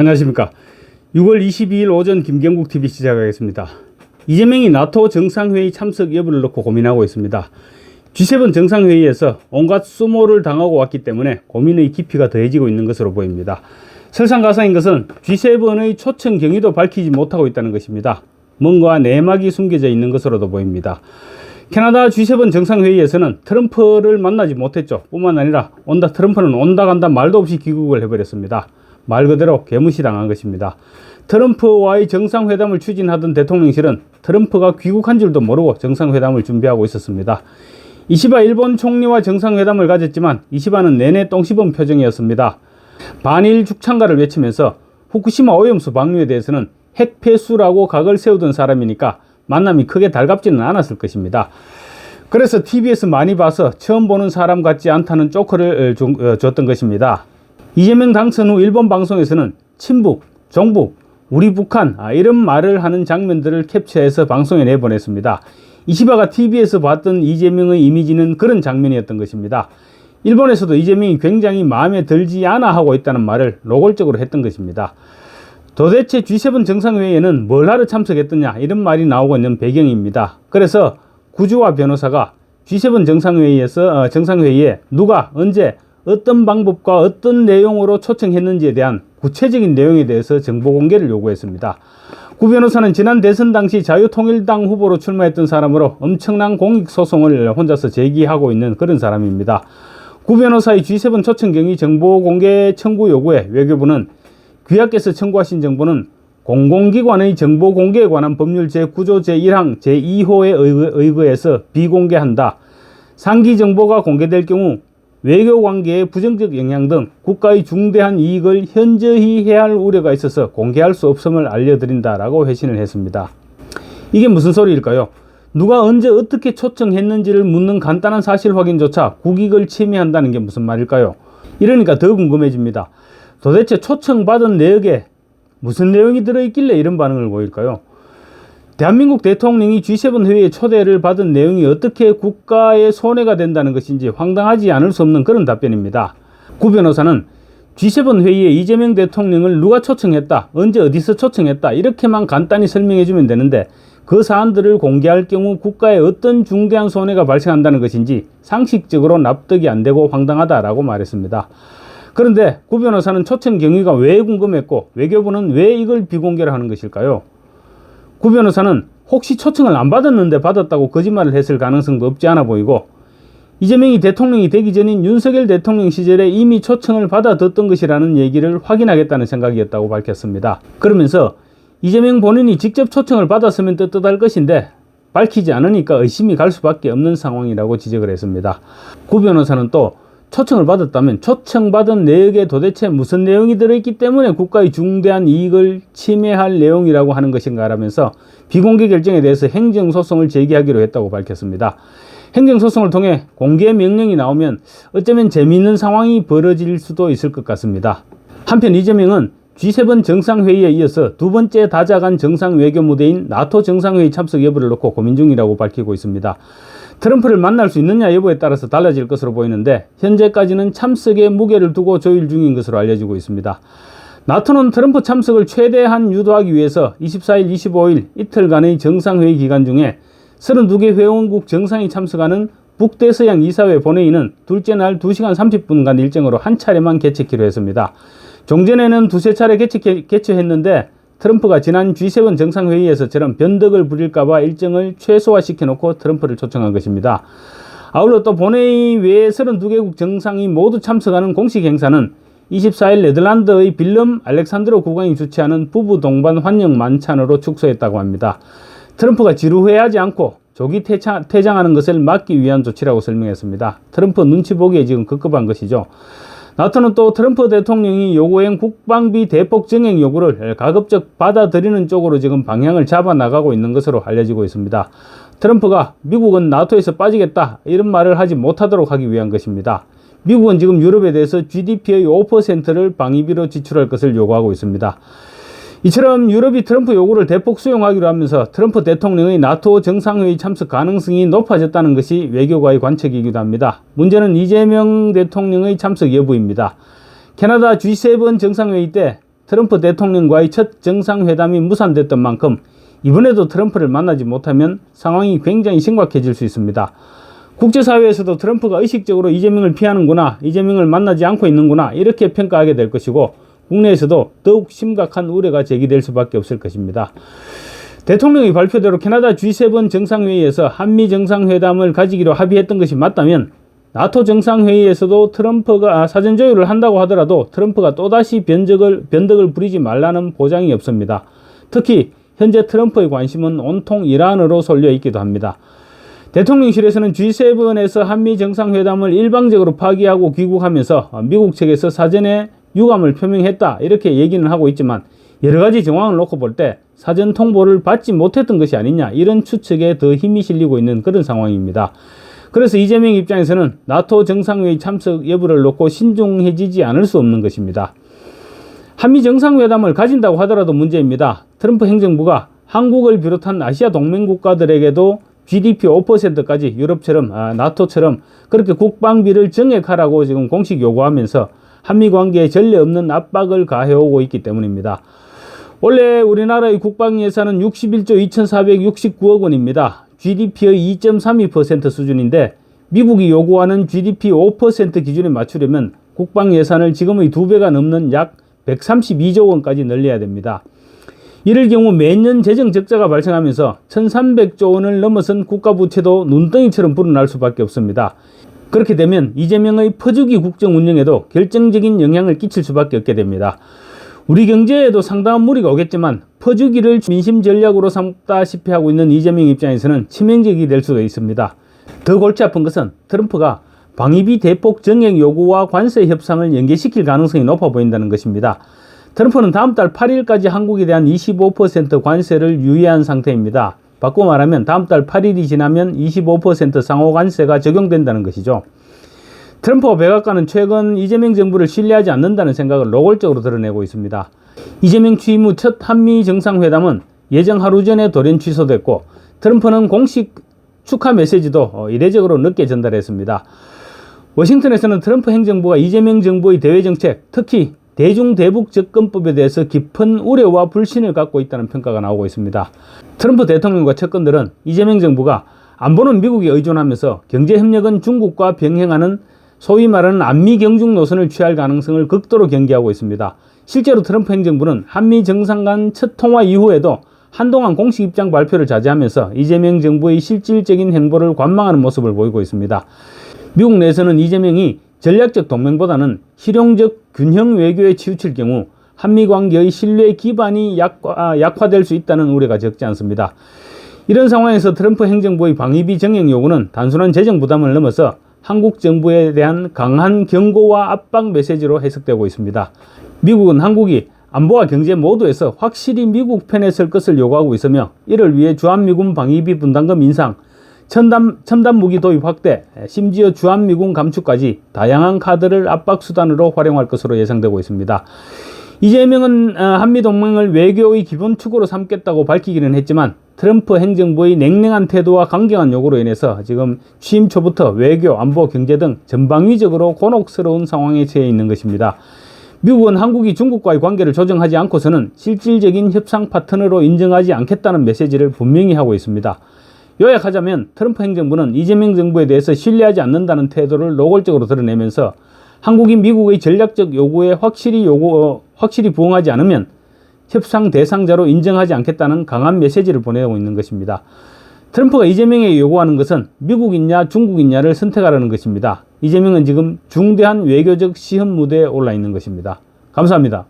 안녕하십니까. 6월 22일 오전 김경국 TV 시작하겠습니다. 이재명이 나토 정상회의 참석 여부를 놓고 고민하고 있습니다. G7 정상회의에서 온갖 수모를 당하고 왔기 때문에 고민의 깊이가 더해지고 있는 것으로 보입니다. 설상가상인 것은 G7의 초청 경위도 밝히지 못하고 있다는 것입니다. 뭔가 내막이 숨겨져 있는 것으로도 보입니다. 캐나다 G7 정상회의에서는 트럼프를 만나지 못했죠. 뿐만 아니라 온다 트럼프는 온다 간다 말도 없이 귀국을 해버렸습니다. 말 그대로 개무시 당한 것입니다. 트럼프와의 정상회담을 추진하던 대통령실은 트럼프가 귀국한 줄도 모르고 정상회담을 준비하고 있었습니다. 이시바 일본 총리와 정상회담을 가졌지만 이시바는 내내 똥 씹은 표정이었습니다. 반일 죽창가를 외치면서 후쿠시마 오염수 방류에 대해서는 핵폐수라고 각을 세우던 사람이니까 만남이 크게 달갑지는 않았을 것입니다. 그래서 TBS 많이 봐서 처음 보는 사람 같지 않다는 쪼크를 어, 주- 어, 줬던 것입니다. 이재명 당선 후 일본 방송에서는 친북, 종북, 우리 북한 아, 이런 말을 하는 장면들을 캡처해서 방송에 내보냈습니다. 이시바가 TV에서 봤던 이재명의 이미지는 그런 장면이었던 것입니다. 일본에서도 이재명이 굉장히 마음에 들지 않아 하고 있다는 말을 노골적으로 했던 것입니다. 도대체 G7 정상회의에는 뭘 하러 참석했더냐 이런 말이 나오고 있는 배경입니다. 그래서 구주와 변호사가 G7 정상회의에서 어, 정상회의에 누가 언제 어떤 방법과 어떤 내용으로 초청했는지에 대한 구체적인 내용에 대해서 정보 공개를 요구했습니다. 구 변호사는 지난 대선 당시 자유통일당 후보로 출마했던 사람으로 엄청난 공익소송을 혼자서 제기하고 있는 그런 사람입니다. 구 변호사의 G7 초청 경위 정보 공개 청구 요구에 외교부는 귀하께서 청구하신 정보는 공공기관의 정보 공개에 관한 법률 제9조 제1항 제2호에 의거해서 비공개한다. 상기 정보가 공개될 경우 외교 관계의 부정적 영향 등 국가의 중대한 이익을 현저히 해할 우려가 있어서 공개할 수 없음을 알려드린다라고 회신을 했습니다. 이게 무슨 소리일까요? 누가 언제 어떻게 초청했는지를 묻는 간단한 사실 확인조차 국익을 침해한다는 게 무슨 말일까요? 이러니까 더 궁금해집니다. 도대체 초청받은 내역에 무슨 내용이 들어있길래 이런 반응을 보일까요? 대한민국 대통령이 G7 회의에 초대를 받은 내용이 어떻게 국가의 손해가 된다는 것인지 황당하지 않을 수 없는 그런 답변입니다. 구 변호사는 G7 회의에 이재명 대통령을 누가 초청했다, 언제 어디서 초청했다, 이렇게만 간단히 설명해 주면 되는데 그 사안들을 공개할 경우 국가에 어떤 중대한 손해가 발생한다는 것인지 상식적으로 납득이 안 되고 황당하다라고 말했습니다. 그런데 구 변호사는 초청 경위가 왜 궁금했고 외교부는 왜 이걸 비공개를 하는 것일까요? 구 변호사는 혹시 초청을 안 받았는데 받았다고 거짓말을 했을 가능성도 없지 않아 보이고 이재명이 대통령이 되기 전인 윤석열 대통령 시절에 이미 초청을 받아뒀던 것이라는 얘기를 확인하겠다는 생각이었다고 밝혔습니다. 그러면서 이재명 본인이 직접 초청을 받았으면 떳떳할 것인데 밝히지 않으니까 의심이 갈 수밖에 없는 상황이라고 지적을 했습니다. 구 변호사는 또 초청을 받았다면 초청받은 내역에 도대체 무슨 내용이 들어있기 때문에 국가의 중대한 이익을 침해할 내용이라고 하는 것인가 라면서 비공개 결정에 대해서 행정소송을 제기하기로 했다고 밝혔습니다. 행정소송을 통해 공개 명령이 나오면 어쩌면 재미있는 상황이 벌어질 수도 있을 것 같습니다. 한편 이재명은 G7 정상회의에 이어서 두 번째 다자간 정상 외교 무대인 나토 정상회의 참석 여부를 놓고 고민 중이라고 밝히고 있습니다. 트럼프를 만날 수 있느냐 여부에 따라서 달라질 것으로 보이는데 현재까지는 참석에 무게를 두고 조율 중인 것으로 알려지고 있습니다. 나토는 트럼프 참석을 최대한 유도하기 위해서 24일, 25일 이틀간의 정상회의 기간 중에 32개 회원국 정상이 참석하는 북대서양 이사회 본회의는 둘째 날 2시간 30분간 일정으로 한 차례만 개최키로 했습니다. 종전에는 두세 차례 개최, 개최했는데 트럼프가 지난 G7 정상회의에서처럼 변덕을 부릴까봐 일정을 최소화시켜 놓고 트럼프를 초청한 것입니다. 아울러 또 본회의 외에 32개국 정상이 모두 참석하는 공식 행사는 24일 네덜란드의 빌름 알렉산드로 국왕이 주최하는 부부 동반 환영 만찬으로 축소했다고 합니다. 트럼프가 지루해하지 않고 조기 퇴차, 퇴장하는 것을 막기 위한 조치라고 설명했습니다. 트럼프 눈치 보기에 지금 급급한 것이죠. 나토는 또 트럼프 대통령이 요구한 국방비 대폭 증액 요구를 가급적 받아들이는 쪽으로 지금 방향을 잡아 나가고 있는 것으로 알려지고 있습니다. 트럼프가 미국은 나토에서 빠지겠다 이런 말을 하지 못하도록 하기 위한 것입니다. 미국은 지금 유럽에 대해서 GDP의 5%를 방위비로 지출할 것을 요구하고 있습니다. 이처럼 유럽이 트럼프 요구를 대폭 수용하기로 하면서 트럼프 대통령의 나토 정상회의 참석 가능성이 높아졌다는 것이 외교가의 관측이기도 합니다. 문제는 이재명 대통령의 참석 여부입니다. 캐나다 G7 정상회의 때 트럼프 대통령과의 첫 정상회담이 무산됐던 만큼 이번에도 트럼프를 만나지 못하면 상황이 굉장히 심각해질 수 있습니다. 국제사회에서도 트럼프가 의식적으로 이재명을 피하는구나, 이재명을 만나지 않고 있는구나, 이렇게 평가하게 될 것이고, 국내에서도 더욱 심각한 우려가 제기될 수밖에 없을 것입니다. 대통령이 발표대로 캐나다 G7 정상회의에서 한미 정상회담을 가지기로 합의했던 것이 맞다면 나토 정상회의에서도 트럼프가 사전 조율을 한다고 하더라도 트럼프가 또다시 변적을, 변덕을 부리지 말라는 보장이 없습니다. 특히 현재 트럼프의 관심은 온통 이란으로 쏠려 있기도 합니다. 대통령실에서는 G7에서 한미 정상회담을 일방적으로 파기하고 귀국하면서 미국 측에서 사전에 유감을 표명했다 이렇게 얘기는 하고 있지만 여러 가지 정황을 놓고 볼 때 사전 통보를 받지 못했던 것이 아니냐 이런 추측에 더 힘이 실리고 있는 그런 상황입니다. 그래서 이재명 입장에서는 나토 정상회의 참석 여부를 놓고 신중해지지 않을 수 없는 것입니다. 한미 정상회담을 가진다고 하더라도 문제입니다. 트럼프 행정부가 한국을 비롯한 아시아 동맹 국가들에게도 GDP 5%까지 유럽처럼 아, 나토처럼 그렇게 국방비를 정액하라고 지금 공식 요구하면서 한미 관계에 전례 없는 압박을 가해오고 있기 때문입니다. 원래 우리나라의 국방 예산은 61조 2,469억 원입니다. GDP의 2.32% 수준인데 미국이 요구하는 GDP 5% 기준에 맞추려면 국방 예산을 지금의 두 배가 넘는 약 132조 원까지 늘려야 됩니다. 이럴 경우 매년 재정 적자가 발생하면서 1300조 원을 넘어선 국가 부채도 눈덩이처럼 불어날 수밖에 없습니다. 그렇게 되면 이재명의 퍼주기 국정 운영에도 결정적인 영향을 끼칠 수밖에 없게 됩니다. 우리 경제에도 상당한 무리가 오겠지만 퍼주기를 민심 전략으로 삼다시피 하고 있는 이재명 입장에서는 치명적이 될 수도 있습니다. 더 골치 아픈 것은 트럼프가 방위비 대폭 정액 요구와 관세 협상을 연계시킬 가능성이 높아 보인다는 것입니다. 트럼프는 다음 달 8일까지 한국에 대한 25% 관세를 유예한 상태입니다. 바꿔 말하면 다음 달 8일이 지나면 25% 상호 관세가 적용된다는 것이죠. 트럼프와 백악관은 최근 이재명 정부를 신뢰하지 않는다는 생각을 노골적으로 드러내고 있습니다. 이재명 취임 후 첫 한미 정상회담은 예정 하루 전에 돌연 취소됐고 트럼프는 공식 축하 메시지도 어, 이례적으로 늦게 전달했습니다. 워싱턴에서는 트럼프 행정부가 이재명 정부의 대외 정책, 특히 대중대북 접근법에 대해서 깊은 우려와 불신을 갖고 있다는 평가가 나오고 있습니다. 트럼프 대통령과 측근들은 이재명 정부가 안보는 미국에 의존하면서 경제 협력은 중국과 병행하는 소위 말하는 안미 경중 노선을 취할 가능성을 극도로 경계하고 있습니다. 실제로 트럼프 행정부는 한미 정상 간 첫 통화 이후에도 한동안 공식 입장 발표를 자제하면서 이재명 정부의 실질적인 행보를 관망하는 모습을 보이고 있습니다. 미국 내에서는 이재명이 전략적 동맹보다는 실용적 균형 외교에 치우칠 경우 한미 관계의 신뢰 기반이 약화, 약화될 수 있다는 우려가 적지 않습니다. 이런 상황에서 트럼프 행정부의 방위비 정액 요구는 단순한 재정 부담을 넘어서 한국 정부에 대한 강한 경고와 압박 메시지로 해석되고 있습니다. 미국은 한국이 안보와 경제 모두에서 확실히 미국 편에 설 것을 요구하고 있으며 이를 위해 주한미군 방위비 분담금 인상, 첨단, 첨단 무기 도입 확대, 심지어 주한미군 감축까지 다양한 카드를 압박 수단으로 활용할 것으로 예상되고 있습니다. 이재명은 어, 한미동맹을 외교의 기본 축으로 삼겠다고 밝히기는 했지만 트럼프 행정부의 냉랭한 태도와 강경한 요구로 인해서 지금 취임 초부터 외교, 안보, 경제 등 전방위적으로 곤혹스러운 상황에 처해 있는 것입니다. 미국은 한국이 중국과의 관계를 조정하지 않고서는 실질적인 협상 파트너로 인정하지 않겠다는 메시지를 분명히 하고 있습니다. 요약하자면 트럼프 행정부는 이재명 정부에 대해서 신뢰하지 않는다는 태도를 노골적으로 드러내면서 한국이 미국의 전략적 요구에 확실히 요구, 어, 확실히 부응하지 않으면 협상 대상자로 인정하지 않겠다는 강한 메시지를 보내고 있는 것입니다. 트럼프가 이재명에게 요구하는 것은 미국이냐 중국이냐를 선택하라는 것입니다. 이재명은 지금 중대한 외교적 시험 무대에 올라 있는 것입니다. 감사합니다.